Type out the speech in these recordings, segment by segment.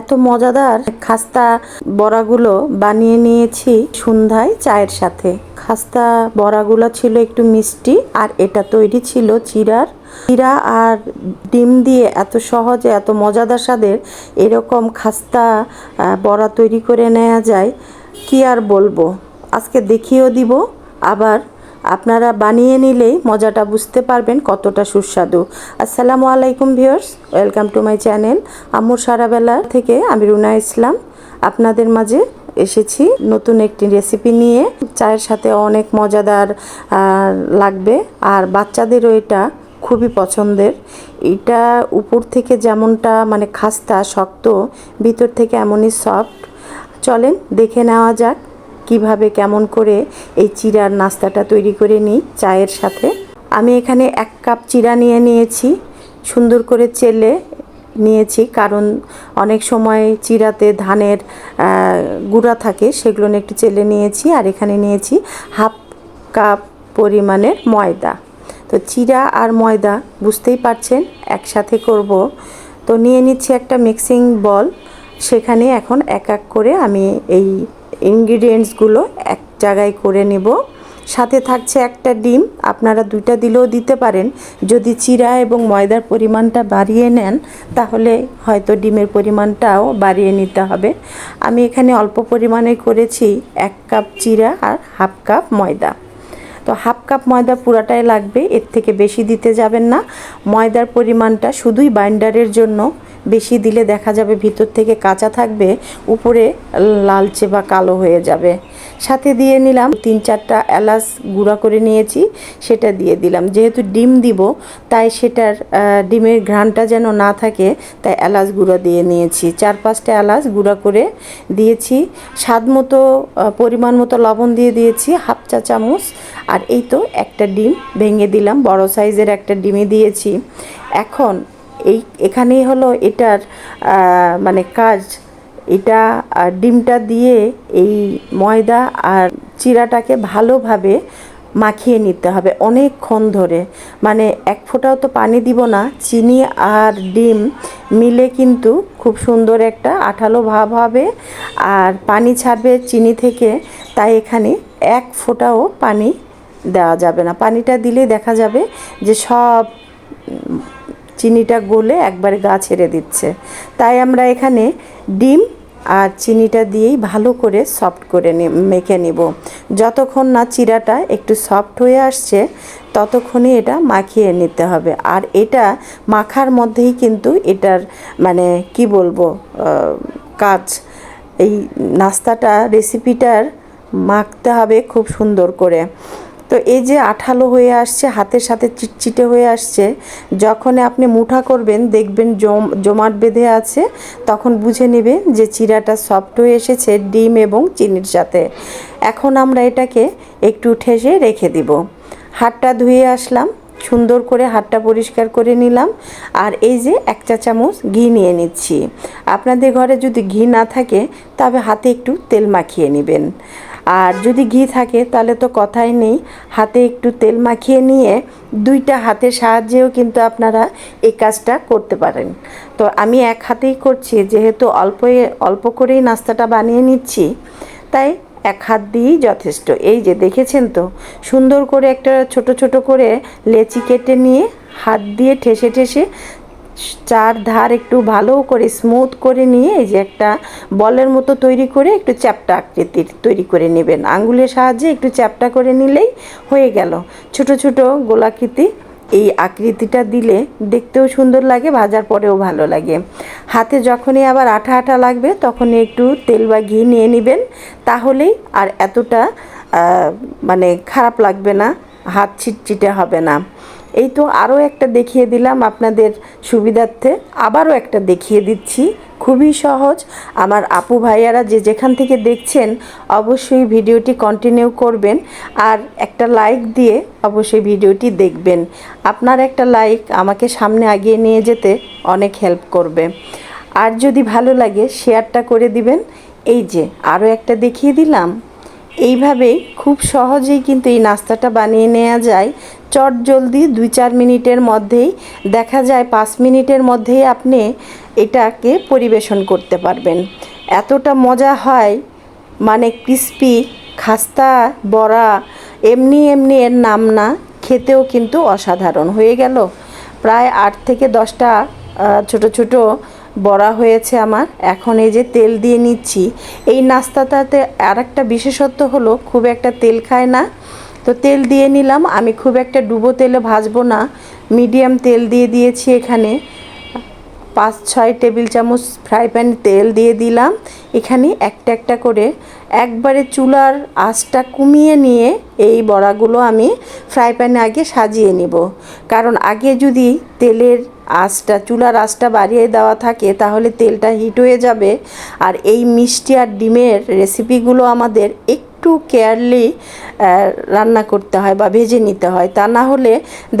এত মজাদার খাস্তা বড়াগুলো বানিয়ে নিয়েছি সন্ধ্যায় চায়ের সাথে। খাস্তা বড়াগুলো ছিল একটু মিষ্টি আর এটা তৈরি ছিল চিরার। চিরা আর ডিম দিয়ে এত সহজে, এত মজাদার স্বাদের এরকম খাস্তা বড়া তৈরি করে নেওয়া যায়। কি আর বলব? আজকে দেখিয়েও দিব, আবার আপনারা বানিয়ে নিলেই মজাটা বুঝতে পারবেন কতটা সুস্বাদু। আসসালামু আলাইকুম viewers, welcome to my channel আম্মুর সারাবেলা থেকে আমি রুনা ইসলাম। আপনাদের মাঝে এসেছি নতুন একটি রেসিপি নিয়ে। চায়ের সাথে অনেক মজাদার লাগবে। আর বাচ্চাদেরও এটা খুবই পছন্দের। এটা উপর থেকে যেমনটা মানে খাস্তা, শক্ত, ভিতর থেকে এমনই সফট। চলেন দেখে নেওয়া যাক। কীভাবে, কেমন করে এই চিরার নাস্তাটা তৈরি করে নিই চায়ের সাথে। আমি এখানে এক কাপ চিরা নিয়ে নিয়েছি, সুন্দর করে চেলে নিয়েছি, কারণ অনেক সময় চিরাতে ধানের গুঁড়া থাকে, সেগুলো একটু চেলে নিয়েছি, আর এখানে নিয়েছি হাফ কাপ পরিমাণের ময়দা। তো চিরা আর ময়দা বুঝতেই পারছেন, একসাথে করব। তো নিয়ে নিচ্ছি একটা মিক্সিং বল, সেখানে এখন এক এক করে আমি এই ইনগ্রিডিয়েন্টসগুলো এক জায়গায় করে নেব। সাথে থাকছে একটা ডিম, আপনারা দুইটা দিলেও দিতে পারেন। যদি চিরা এবং ময়দার পরিমাণটা বাড়িয়ে নেন, তাহলে হয়তো ডিমের পরিমাণটাও বাড়িয়ে নিতে হবে। আমি এখানে অল্প পরিমাণে করেছি এক কাপ চিরা আর হাফ কাপ ময়দা। তো হাফ কাপ ময়দা পুরাটাই লাগবে, এর থেকে বেশি দিতে যাবেন না। ময়দার পরিমাণটা শুধুই বাইন্ডারের জন্য। বেশি দিলে দেখা যাবে ভিতর থেকে কাঁচা থাকবে, উপরে লালচে বা কালো হয়ে যাবে। সাথে দিয়ে নিলাম তিন চারটা এলাচ গুঁড়া করে নিয়েছি, সেটা দিয়ে দিলাম। যেহেতু ডিম দিব, তাই সেটার ডিমের ঘ্রাণটা যেন না থাকে, তাই এলাচ গুঁড়ো দিয়ে নিয়েছি। চার পাঁচটা এলাচ গুঁড়া করে দিয়েছি। স্বাদ মতো পরিমাণ মতো লবণ দিয়ে দিয়েছি, হাফ চা চামচ। আর এই তো একটা ডিম ভেঙে দিলাম, বড় সাইজের একটা ডিমই দিয়েছি। এখন এই এখানেই হলো এটার মানে কাজ। এটা ডিমটা দিয়ে এই ময়দা আর চিরাটাকে ভালোভাবে মাখিয়ে নিতে হবে অনেকক্ষণ ধরে। মানে এক ফোঁটাও তো পানি দিব না। চিনি আর ডিম মিলে কিন্তু খুব সুন্দর একটা আঠালো ভাব হবে। আর পানি ছাড়বে চিনি থেকে, তাই এখানে এক ফোঁটাও পানি দেওয়া যাবে না। পানিটা দিলে দেখা যাবে যে সব চিনিটা গলে একবারে গা ছেড়ে দিচ্ছে। তাই আমরা এখানে ডিম আর চিনিটা দিয়েই ভালো করে সফট করে মেখে নিব। যতক্ষণ না চিরাটা একটু সফট হয়ে আসছে ততক্ষণই এটা মাখিয়ে নিতে হবে। আর এটা মাখার মধ্যেই কিন্তু এটার মানে কি বলব কাজ। এই নাস্তাটা রেসিপিটার মাখতে হবে খুব সুন্দর করে। তো এই যে আঠালো হয়ে আসছে, হাতের সাথে চিটচিটে হয়ে আসছে যখন আপনি মুঠা করবেন, দেখবেন জম জমাট বেঁধে আছে, তখন বুঝে নেবেন যে চিরাটা সফট হয়ে এসেছে ডিম এবং চিনির সাথে। এখন আমরা এটাকে একটু ঠেসে রেখে দিব। হাতটা ধুয়ে আসলাম, সুন্দর করে হাতটা পরিষ্কার করে নিলাম, আর এই যে এক চা চামচ ঘি নিয়ে নিচ্ছি। আপনাদের ঘরে যদি ঘি না থাকে, তবে হাতে একটু তেল মাখিয়ে নেবেন। আর যদি ঘি থাকে, তাহলে তো কথাই নেই। হাতে একটু তেল মাখিয়ে নিয়ে দুইটা হাতের সাহায্যেও কিন্তু আপনারা এই কাজটা করতে পারেন। তো আমি এক হাতেই করছি, যেহেতু অল্প অল্প করেই নাস্তাটা বানিয়ে নিচ্ছি, তাই এক হাত দিয়েই যথেষ্ট। এই যে দেখেছেন তো, সুন্দর করে একটা ছোট ছোট করে লেচি কেটে নিয়ে হাত দিয়ে ঠেসে ঠেসে চার ধার একটু ভালো করে স্মুথ করে নিয়ে এই যে একটা বলের মতো তৈরি করে একটু চ্যাপটা আকৃতির তৈরি করে নেবেন। আঙ্গুলের সাহায্যে একটু চ্যাপটা করে নিলেই হয়ে গেল। ছোট ছোট গোলাকৃতি এই আকৃতিটা দিলে দেখতেও সুন্দর লাগে, ভাজার পরেও ভালো লাগে। হাতে যখনই আবার আঠা আঠা লাগবে তখনই একটু তেল বা ঘি নিয়ে নেবেন। তাহলেই আর এতটা মানে খারাপ লাগবে না, হাত ছিটচিটে হবে না। এই তো আরও একটা দেখিয়ে দিলাম আপনাদের সুবিধার্থে। আবারও একটা দেখিয়ে দিচ্ছি। খুবই সহজ। আমার আপু ভাইয়ারা যে যেখান থেকে দেখছেন, অবশ্যই ভিডিওটি কন্টিনিউ করবেন আর একটা লাইক দিয়ে অবশ্যই ভিডিওটি দেখবেন। আপনার একটা লাইক আমাকে সামনে আগিয়ে নিয়ে যেতে অনেক হেল্প করবে। আর যদি ভালো লাগে শেয়ারটা করে দিবেন। এই যে, আরও একটা দেখিয়ে দিলাম। এইভাবেই খুব সহজেই কিন্তু এই নাস্তাটা বানিয়ে নেওয়া যায়। চট জলদি দুই চার মিনিটের মধ্যেই, দেখা যায় পাঁচ মিনিটের মধ্যেই আপনি এটাকে পরিবেশন করতে পারবেন। এতটা মজা হয় মানে ক্রিস্পি, খাস্তা, বড়া, এমনি এমনি এর নাম না, খেতেও কিন্তু অসাধারণ। হয়ে গেল। প্রায় আট থেকে দশটা ছোট ছোট বড়া হয়েছে আমার। এখন এই যে তেল দিয়ে নিচ্ছি। এই নাস্তাটাতে আর একটা বিশেষত্ব হলো, খুব একটা তেল খায় না। তো তেল দিয়ে নিলাম। আমি খুব একটা ডুবো তেলে ভাজবো না। মিডিয়াম তেল দিয়ে দিয়েছি এখানে। পাঁচ, ছয় টেবিল চামচ ফ্রাই প্যানে তেল দিয়ে দিলাম। এখানে একটা একটা করে একবারে চুলার আঁচটা কমিয়ে নিয়ে এই বড়াগুলো আমি ফ্রাই প্যানে আগে সাজিয়ে নিব। কারণ আগে যদি তেলের আঁচটা, চুলার আঁচটা বাড়িয়ে দেওয়া থাকে, তাহলে তেলটা হিট হয়ে যাবে। আর এই মিষ্টি আর ডিমের রেসিপিগুলো আমাদের একটু কেয়ারলি রান্না করতে হয় বা ভেজে নিতে হয়। তা না হলে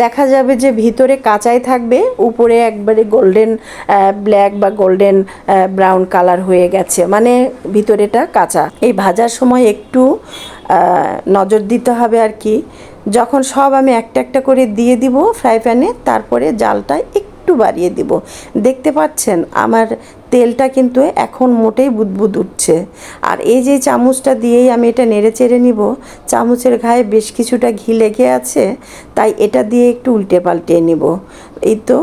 দেখা যাবে যে ভিতরে কাঁচাই থাকবে, উপরে একবারে গোল্ডেন ব্ল্যাক বা গোল্ডেন ব্রাউন কালার হয়ে গেছে। মানে ভিতরেটা কাঁচা। এই ভাজার সময় একটু নজর দিতে হবে আর কি। যখন সব আমি একটা একটা করে দিয়ে দিব ফ্রাই প্যানে তারপরে জালটা একটু বাড়িয়ে দিব। দেখতে পাচ্ছেন, আমার তেলটা কিন্তু এখন মোটেই বুদবুদ উঠছে। আর এই যে চামচটা দিয়েই আমি এটা নেড়ে চেড়ে নিব, চামচের গায়ে বেশ কিছুটা ঘি লেগে আছে, তাই এটা দিয়ে একটু উল্টে পাল্টে নিব। এই তো,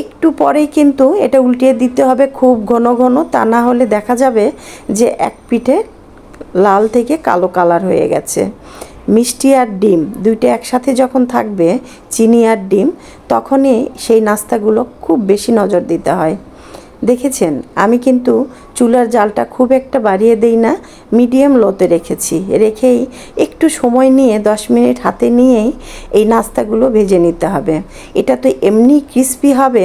একটু পরেই কিন্তু এটা উল্টিয়ে দিতে হবে খুব ঘন ঘন, তা না হলে দেখা যাবে যে এক পিঠে লাল থেকে কালো কালার হয়ে গেছে। মিষ্টি আর ডিম দুইটা একসাথে যখন থাকবে, চিনি আর ডিম, তখনই সেই নাস্তাগুলো খুব বেশি নজর দিতে হয়। দেখেছেন, আমি কিন্তু চুলার জালটা খুব একটা বাড়িয়ে দেই না, মিডিয়াম লোতে রেখেছি। রেখেই একটু সময় নিয়ে, দশ মিনিট হাতে নিয়েই এই নাস্তাগুলো ভেজে নিতে হবে। এটা তো এমনি ক্রিস্পি হবে।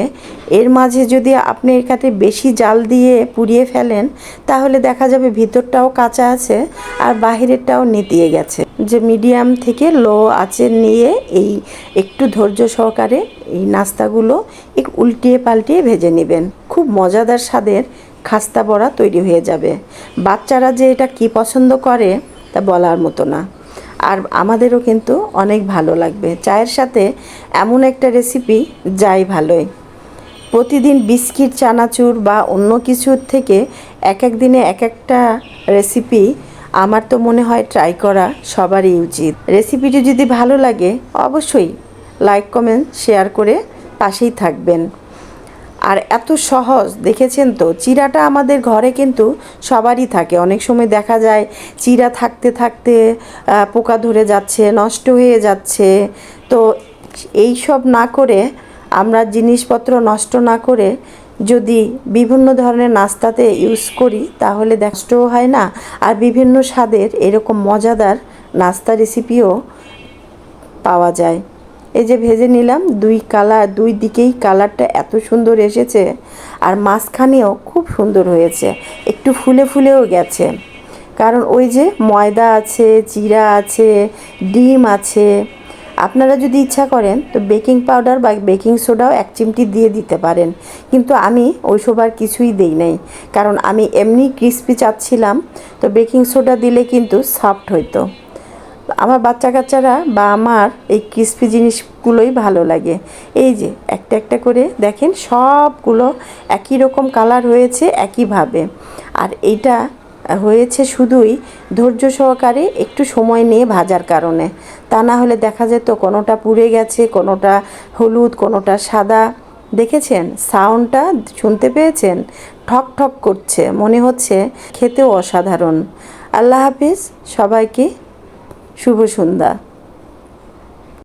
এর মাঝে যদি আপনি এখানে বেশি জাল দিয়ে পুড়িয়ে ফেলেন, তাহলে দেখা যাবে ভিতরটাও কাঁচা আছে আর বাহিরেরটাও নেতিয়ে গেছে। যে মিডিয়াম থেকে লো আঁচে নিয়ে এই একটু ধৈর্য সহকারে এই নাস্তাগুলো এক উল্টিয়ে পাল্টিয়ে ভেজে নেবেন। খুব মজাদার স্বাদের খাস্তা বড়া তৈরি হয়ে যাবে। বাচ্চারা যে এটা কি পছন্দ করে তা বলার মতো না। আর আমাদেরও কিন্তু অনেক ভালো লাগবে। চায়ের সাথে এমন একটা রেসিপি যাই ভালোই। প্রতিদিন বিস্কিট, চানাচুর বা অন্য কিছুর থেকে এক এক দিনে এক একটা রেসিপি আমার তো মনে হয় ট্রাই করা সবারই উচিত। রেসিপিটি যদি ভালো লাগে, অবশ্যই লাইক কমেন্ট শেয়ার করে পাশেই থাকবেন। আর এত সহজ, দেখেছেন তো? চিরাটা আমাদের ঘরে কিন্তু সবারই থাকে। অনেক সময় দেখা যায় চিরা থাকতে থাকতে পোকা ধরে যাচ্ছে, নষ্ট হয়ে যাচ্ছে। তো এই সব না করে, আমরা জিনিসপত্র নষ্ট না করে যদি বিভিন্ন ধরনের নাস্তাতে ইউজ করি, তাহলে নষ্টও হয় না। আর বিভিন্ন স্বাদের এরকম মজাদার নাস্তা রেসিপিও পাওয়া যায়। এই যে ভেজে নিলাম, দুই কালার, দুই দিকেই কালারটা এত সুন্দর এসেছে আর মাঝখানেও খুব সুন্দর হয়েছে। একটু ফুলে ফুলেও গেছে। কারণ ওই যে ময়দা আছে, জিরা আছে, ডিম আছে আপনারা যদি ইচ্ছা করেন, তো বেকিং পাউডার বা বেকিং সোডাও এক চিমটি দিয়ে দিতে পারেন। কিন্তু আমি ওইসব আর কিছুই দেই নাই। কারণ আমি এমনি ক্রিস্পি চাচ্ছিলাম, তো বেকিং সোডা দিলে কিন্তু সফট হইতো। আমার বাচ্চা কাচ্চারা বা আমার এই ক্রিস্পি জিনিসগুলোই ভালো লাগে। এই যে, একটা একটা করে দেখেন, সবগুলো একই রকম কালার হয়েছে, একইভাবে। আর এইটা হয়েছে শুধুই ধৈর্য সহকারে একটু সময় নিয়ে ভাজার কারণে। তা না হলে দেখা যেত কোনোটা পুড়ে গেছে, কোনোটা হলুদ, কোনোটা সাদা। দেখেছেন? সাউন্ডটা শুনতে পেয়েছেন? ঠক ঠক করছে, মনে হচ্ছে খেতেও অসাধারণ। আল্লাহ হাফিজ, সবাইকে শুভ সন্ধ্যা।